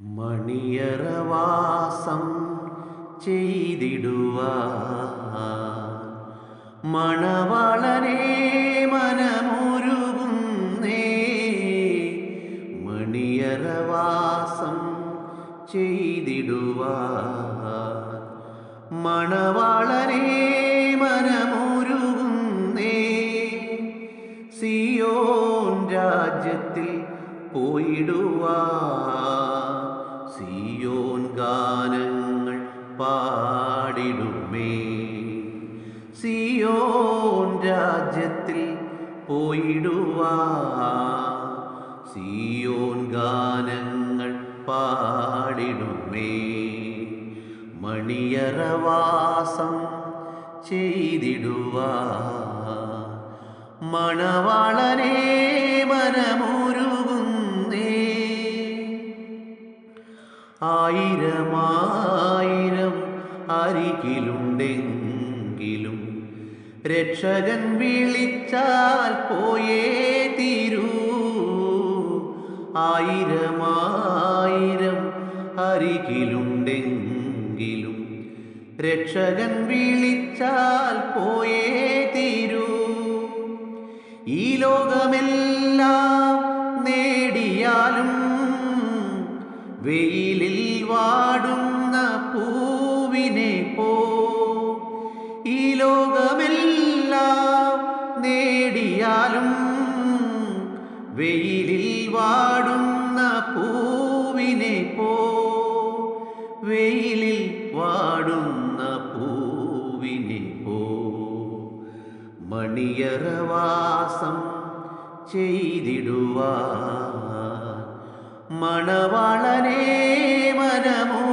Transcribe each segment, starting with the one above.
മണിയറവാസം ചെയ്തിടുവ. മണവളരെ മനമുരുകുന്നേ. മണിയറവാസം ചെയ്തിടുവാ. മണവാളനെ മനമുരുകുന്നേ. സിയോൻ രാജ്യത്തിൽ പോയിടുവാ. സിയോൻ ഗാനങ്ങൾ പാടിടുമേ. സിയോൻ രാജ്യത്തിൽ പോയിടുവാ. സിയോൻ ഗാനങ്ങൾ പാടിടുമേ. മണിയറവാസം ചെയ്തിടുവാ. മണവാളനെ മനമുരുകുന്നേ ആയിരമായിരം അരികിലുണ്ടെങ്കിലും രക്ഷകൻ വിളിച്ചാൽ പോയേ തീരൂ. ആയിരമായിരം അരികിലുണ്ടെങ്കിലും രക്ഷകൻ വിളിച്ചാൽ പോയേ തീരൂ. ഈ ലോകമെല്ലാം നേടിയാലും വെയിലിൽ വെയിലിൽ വാടുന്ന പൂവിനെ പോ. വെയിലിൽ വാടുന്ന പൂവിനെ പോ. മണിയറവാസം ചെയ്തിടുവാ. മണവാളനെ മനമുരുകുന്നേ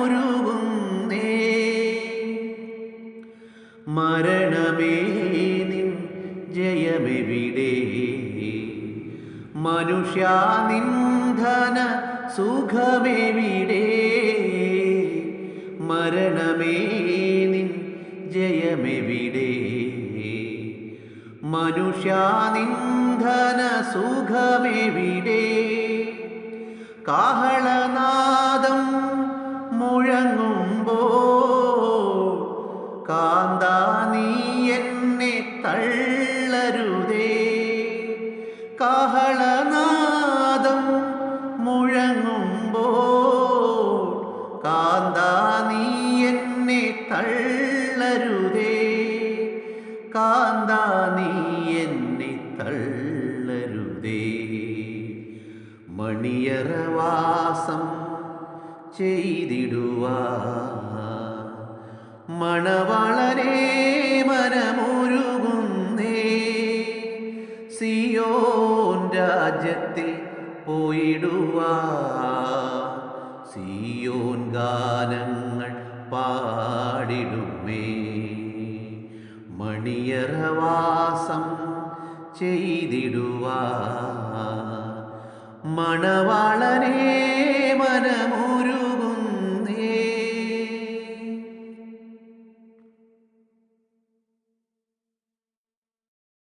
മനുഷ്യ സുഖമേവിടെ? മരണമേ നിൻ ജയമെവിടെ? മനുഷ്യാനിന്ധന സുഖമെവിടെ? കാഹളനാദം മുഴങ്ങുമ്പോ കാന്താ നീ എന്നെ തള്ളരുതേ? കാഹളനാദം കാന്ത എന്നെ തള്ളരുതേ. മണിയറവാസം ചെയ്തിടുവ. മണവളരെ മനമുരുകുന്നേ. സിയോൻ രാജ്യത്തിൽ പോയിടുവ. സിയോൻ ഗാനങ്ങൾ പാടിടുമേ. മണിയറവാസം ചെയ്തിടുവാ. മണവാളനേ മനമുരു